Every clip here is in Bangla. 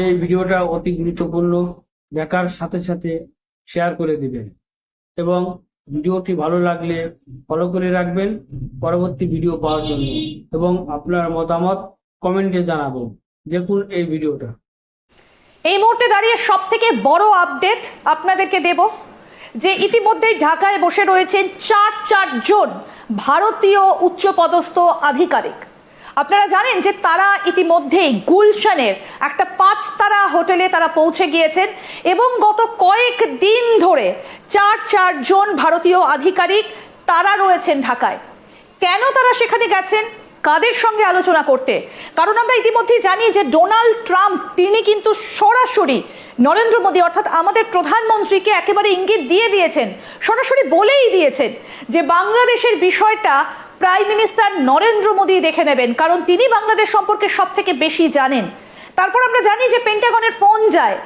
এই ভিডিওটা অতি গুরুত্বপূর্ণ। দেখার সাথে সাথে শেয়ার করে দিবেন। এবং ভিডিওটি ভালো লাগলে ফলো করে রাখবেন পরবর্তী ভিডিও পাওয়ার জন্য। এবং আপনার মতামত কমেন্টে জানাবেন দেখুন এই ভিডিওটা। এই মুহূর্তে দাঁড়িয়ে সব থেকে বড় আপডেট আপনাদেরকে দেব। যে ইতিমধ্যেই ঢাকায় বসে রয়েছেন চার চারজন ভারতীয় উচ্চপদস্থ আধিকারিক। আপনারা জানেন যে তারা ইতিমধ্যেই গুলশানের একটা পাঁচ তারা হোটেলে তারা পৌঁছে গিয়েছেন এবং গত কয়েক দিন ধরে চার চারজন ভারতীয় আধিকারিক তারা রয়েছেন ঢাকায়। কেন তারা সেখানে গেছেন? কাদের সঙ্গে আলোচনা করতে? কারণ আমরা ইতিমধ্যেই জানি যে ডোনাল্ড ট্রাম্প, তিনি কিন্তু সরাসরি নরেন্দ্র মোদী, অর্থাৎ আমাদের প্রধানমন্ত্রীকে একেবারে ইঙ্গিত দিয়ে দিয়েছেন, সরাসরি বলেই দিয়েছেন যে বাংলাদেশের বিষয়টা প্রাইম মিনিস্টার নরেন্দ্র মোদী দেখে নেবেন, কারণ তিনি বাংলাদেশ সম্পর্কে সব থেকে বেশি জানেন। তারপর আমরা জানি যে পেন্টাগনের ফোন যায়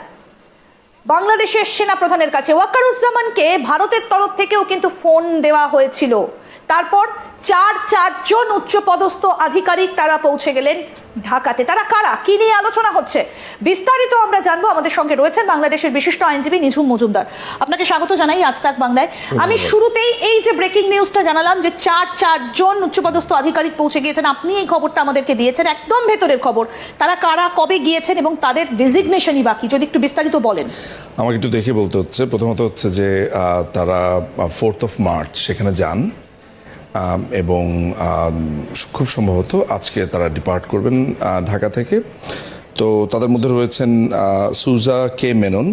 বাংলাদেশের সেনা প্রধানের কাছে। ওয়াকারুজ্জামানকে ভারতের তরফ থেকেও কিন্তু ফোন দেওয়া হয়েছিল। তারপর চার চারজন উচ্চপদস্থ আধিকারিক তারা পৌঁছে গেলেন ঢাকাতে। তারা কারা? কি নিয়ে আলোচনা হচ্ছে? বিস্তারিত আমরা জানব। আমাদের সঙ্গে রয়েছেন বাংলাদেশের বিশিষ্ট আইনজীবী নিঝুম মজুমদার। আপনাকে স্বাগত জানাই আজ তাক বাংলায়। আমি শুরুতেই এই যে ব্রেকিং নিউজটা জানালাম যে চার চারজন উচ্চপদস্থ আধিকারিক পৌঁছে গিয়েছেন আপনি এই খবরটা আমাদেরকে দিয়েছেন একদম ভেতরের খবর। তারা কারা কবে গিয়েছেন এবং তাদের ডেজিগনেশনই বাকি যদি একটু বিস্তারিত বলেন। আমাকে একটু দেখে বলতে হচ্ছে। প্রথমত হচ্ছে যে তারা ফোর্থ অফ মার্চ সেখানে যান। এবং খুব সম্ভবত আজকে তারা ডিপার্ট করবেন ঢাকা থেকে। তো তাদের মধ্যে রয়েছেন সুজা কে মেনন,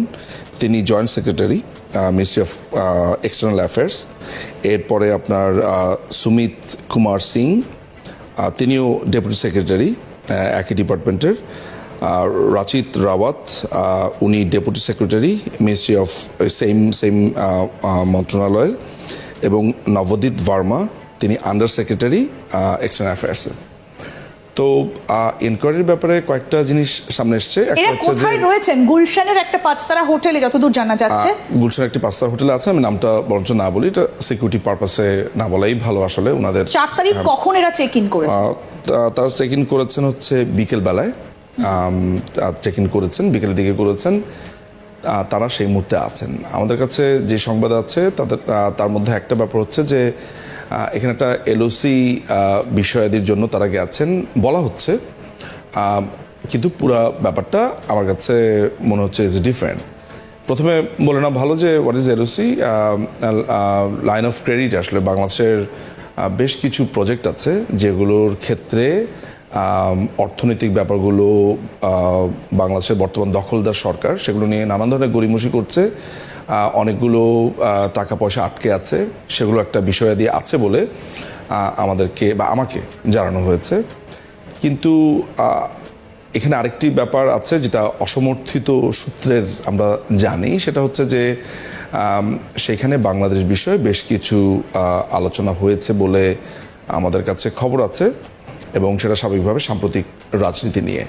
তিনি joint secretary ministry of external affairs. এরপরে আপনার সুমিত কুমার সিং তিনিও ডেপুটি সেক্রেটারি একই ডিপার্টমেন্টের। রাচিত রাওয়াত উনি deputy secretary, ministry of, same same মন্ত্রণালয়ের। এবং নবদ্বীপ ভার্মা তিনি আন্ডার সেক্রেটারি এক্সটার্নাল অ্যাফেয়ার্সের তো ইনকোয়ারির ব্যাপারে কয়েকটা জিনিস সামনে এসছে। একটা হচ্ছে যে রয়েছেন? গুলশানের একটা পাঁচতারা হোটেলে যতদূর জানা যাচ্ছে। গুলশান একটি পাঁচটা হোটেলে আছে আমি নামটা বরঞ্চ না বলি এটা সিকিউরিটি পারপাসে না বলাই ভালো আসলে ওনাদের চার তারিখ কখন এরা চেক ইন করেছে তারা চেক ইন করেছেন হচ্ছে বিকেল বেলায়। চেক ইন করেছেন বিকেলের দিকে করেছেন। তারা সেই মুহূর্তে আছেন। আমাদের কাছে যে সংবাদ আছে তাদের তার মধ্যে একটা ব্যাপার হচ্ছে যে এখানে একটা এলওসি বিষয়াদির জন্য তারা গেছেন বলা হচ্ছে কিন্তু পুরো ব্যাপারটা আমার কাছে মনে হচ্ছে ইজ ডিফারেন্ট প্রথমে বলে না ভালো যে what is LOC line of credit আসলে বাংলাদেশের বেশ কিছু প্রজেক্ট আছে যেগুলোর ক্ষেত্রে অর্থনৈতিক ব্যাপারগুলো বাংলাদেশের বর্তমান দখলদার সরকার, সেগুলো নিয়ে নানান ধরনের গড়িমসি করছে। অনেকগুলো টাকা পয়সা আটকে আছে, সেগুলো একটা বিষয়াদি আছে বলে আমাদেরকে বা আমাকে জানানো হয়েছে। কিন্তু এখানে আরেকটি ব্যাপার আছে যেটা অসমর্থিত সূত্রের আমরা জানি, সেটা হচ্ছে যে সেখানে বাংলাদেশ বিষয়ে বেশ কিছু আলোচনা হয়েছে বলে আমাদের কাছে খবর আছে। এবং সেটা স্বাভাবিকভাবে সাম্প্রতিক রাজনীতি নিয়ে।